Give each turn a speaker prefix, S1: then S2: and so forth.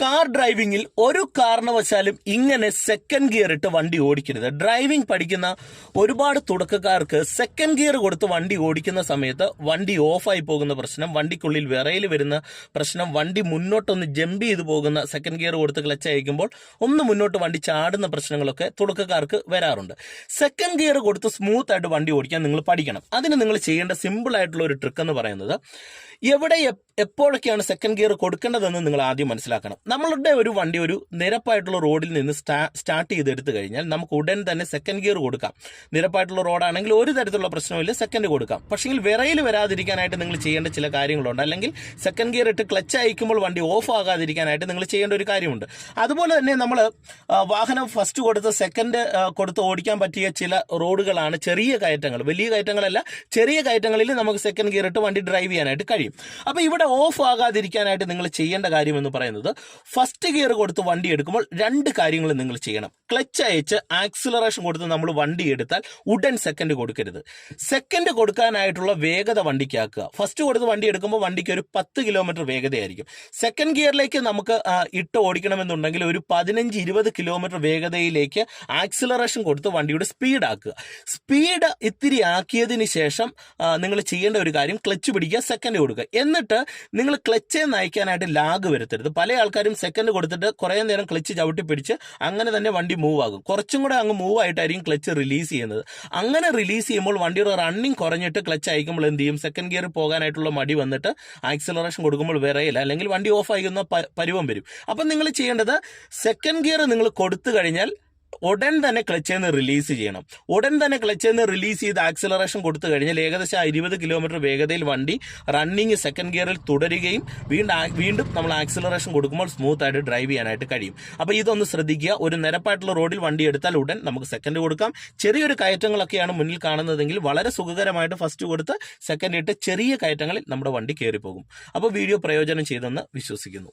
S1: Car ഡ്രൈവിംഗിൽ ഒരു കാരണവശാലും ഇങ്ങനെ സെക്കൻഡ് ഗിയർ ഇട്ട് വണ്ടി ഓടിക്കരുത്. ഡ്രൈവിംഗ് പഠിക്കുന്ന ഒരുപാട് തുടക്കക്കാർക്ക് സെക്കൻഡ് ഗിയർ കൊടുത്ത് വണ്ടി ഓടിക്കുന്ന സമയത്ത് വണ്ടി ഓഫായി പോകുന്ന പ്രശ്നം വണ്ടിക്കുള്ളിൽ വിറയിൽ വരുന്ന പ്രശ്നം വണ്ടി മുന്നോട്ടൊന്ന് ജമ്പ് ചെയ്ത് പോകുന്ന സെക്കൻഡ് ഗിയർ കൊടുത്ത് ക്ലച്ച് അയക്കുമ്പോൾ ഒന്ന് മുന്നോട്ട് വണ്ടി ചാടുന്ന പ്രശ്നങ്ങളൊക്കെ തുടക്കക്കാർക്ക് വരാറുണ്ട്. സെക്കൻഡ് ഗിയർ കൊടുത്ത് സ്മൂത്ത് ആയിട്ട് വണ്ടി ഓടിക്കാൻ നിങ്ങൾ പഠിക്കണം. അതിന് നിങ്ങൾ ചെയ്യേണ്ട സിമ്പിൾ ആയിട്ടുള്ള ഒരു ട്രിക്ക് എന്ന് പറയുന്നത് എവിടെ എപ്പോഴൊക്കെയാണ് സെക്കൻഡ് ഗിയർ കൊടുക്കേണ്ടതെന്ന് നിങ്ങൾ ആദ്യം മനസ്സിലാക്കണം. നമ്മളുടെ ഒരു വണ്ടി ഒരു നിരപ്പായിട്ടുള്ള റോഡിൽ നിന്ന് സ്റ്റാ സ്റ്റാർട്ട് ചെയ്തെടുത്തു കഴിഞ്ഞാൽ നമുക്ക് ഉടൻ തന്നെ സെക്കൻഡ് ഗിയർ കൊടുക്കാം. നിരപ്പായിട്ടുള്ള റോഡാണെങ്കിൽ ഒരു തരത്തിലുള്ള പ്രശ്നമില്ല സെക്കൻഡ് കൊടുക്കാം. പക്ഷേ വിറയിൽ വരാതിരിക്കാനായിട്ട് നിങ്ങൾ ചെയ്യേണ്ട ചില കാര്യങ്ങളുണ്ട്. അല്ലെങ്കിൽ സെക്കൻഡ് ഗിയർ ഇട്ട് ക്ലച്ച് അയക്കുമ്പോൾ വണ്ടി ഓഫ് ആകാതിരിക്കാനായിട്ട് നിങ്ങൾ ചെയ്യേണ്ട ഒരു കാര്യമുണ്ട്. അതുപോലെ തന്നെ നമ്മൾ വാഹനം ഫസ്റ്റ് കൊടുത്ത് സെക്കൻഡ് കൊടുത്ത് ഓടിക്കാൻ പറ്റിയ ചില റോഡുകളാണ് ചെറിയ കയറ്റങ്ങൾ. വലിയ കയറ്റങ്ങളല്ല ചെറിയ കയറ്റങ്ങളിൽ നമുക്ക് സെക്കൻഡ് ഗിയർ ഇട്ട് വണ്ടി ഡ്രൈവ് ചെയ്യാനായിട്ട് കഴിയും. അപ്പോൾ ഇവിടെ ഓഫ് ആകാതിരിക്കാനായിട്ട് നിങ്ങൾ ചെയ്യേണ്ട കാര്യം എന്ന് പറയുന്നത് ഫസ്റ്റ് ഗിയർ കൊടുത്ത് വണ്ടി എടുക്കുമ്പോൾ രണ്ട് കാര്യങ്ങൾ നിങ്ങൾ ചെയ്യണം. ക്ലച്ച് അയച്ച് ആക്സിലറേഷൻ കൊടുത്ത് നമ്മൾ വണ്ടി എടുത്താൽ ഉടൻ സെക്കൻഡ് കൊടുക്കരുത്. സെക്കൻഡ് കൊടുക്കാനായിട്ടുള്ള വേഗത വണ്ടിക്കാക്കുക. ഫസ്റ്റ് കൊടുത്ത് വണ്ടി എടുക്കുമ്പോൾ വണ്ടിക്ക് ഒരു പത്ത് കിലോമീറ്റർ വേഗതയായിരിക്കും. സെക്കൻഡ് ഗിയറിലേക്ക് നമുക്ക് ഇട്ട് ഓടിക്കണമെന്നുണ്ടെങ്കിൽ ഒരു പതിനഞ്ച് ഇരുപത് കിലോമീറ്റർ വേഗതയിലേക്ക് ആക്സിലറേഷൻ കൊടുത്ത് വണ്ടിയുടെ സ്പീഡ് ആക്കുക. സ്പീഡ് ഇത്തിരി ആക്കിയതിന് ശേഷം നിങ്ങൾ ചെയ്യേണ്ട ഒരു കാര്യം ക്ലച്ച് പിടിക്കുക സെക്കൻഡ് കൊടുക്കുക. എന്നിട്ട് നിങ്ങൾ ക്ലച്ചെ നയിക്കാനായിട്ട് ലാഗ് വരുത്തരുത്. പല ആൾക്കാരും സെക്കൻഡ് കൊടുത്തിട്ട് കുറേ നേരം ക്ലച്ച് ചവിട്ടി പിടിച്ച് അങ്ങനെ തന്നെ വണ്ടി മൂവ് ആകും. കുറച്ചും കൂടെ അങ്ങ് മൂവ് ആയിട്ടായിരിക്കും ക്ലച്ച് റിലീസ് ചെയ്യുന്നത്. അങ്ങനെ റിലീസ് ചെയ്യുമ്പോൾ വണ്ടിയുടെ റണ്ണിങ് കുറഞ്ഞിട്ട് ക്ലച്ച് അയക്കുമ്പോൾ എന്ത് ചെയ്യും? സെക്കൻഡ് ഗിയർ പോകാനായിട്ടുള്ള മടി വന്നിട്ട് ആക്സിലറേഷൻ കൊടുക്കുമ്പോൾ വിറയില്ല അല്ലെങ്കിൽ വണ്ടി ഓഫ് പ- പരുവം വരും. അപ്പം നിങ്ങൾ ചെയ്യേണ്ടത് സെക്കൻഡ് ഗിയർ നിങ്ങൾ കൊടുത്തു കഴിഞ്ഞാൽ ഉടൻ തന്നെ ക്ലച്ചിൽ നിന്ന് റിലീസ് ചെയ്യണം. ഉടൻ തന്നെ ക്ലച്ചിൽ നിന്ന് റിലീസ് ചെയ്ത് ആക്സിലറേഷൻ കൊടുത്തു കഴിഞ്ഞാൽ ഏകദേശം ഇരുപത് കിലോമീറ്റർ വേഗതയിൽ വണ്ടി റണ്ണിങ് സെക്കൻഡ് ഗിയറിൽ തുടരുകയും വീണ്ടും വീണ്ടും നമ്മൾ ആക്സിലറേഷൻ കൊടുക്കുമ്പോൾ സ്മൂത്ത് ആയിട്ട് ഡ്രൈവ് ചെയ്യാനായിട്ട് കഴിയും. അപ്പോൾ ഇതൊന്ന് ശ്രദ്ധിക്കുക. ഒരു നിരപ്പായിട്ടുള്ള റോഡിൽ വണ്ടി എടുത്താൽ ഉടൻ നമുക്ക് സെക്കൻഡ് കൊടുക്കാം. ചെറിയൊരു കയറ്റങ്ങളൊക്കെയാണ് മുന്നിൽ കാണുന്നതെങ്കിൽ വളരെ സുഖകരമായിട്ട് ഫസ്റ്റ് കൊടുത്ത് സെക്കൻഡ് ഇട്ട് ചെറിയ കയറ്റങ്ങളിൽ നമ്മുടെ വണ്ടി കയറിപ്പോകും. അപ്പോൾ വീഡിയോ പ്രയോജനം ചെയ്തെന്ന് വിശ്വസിക്കുന്നു.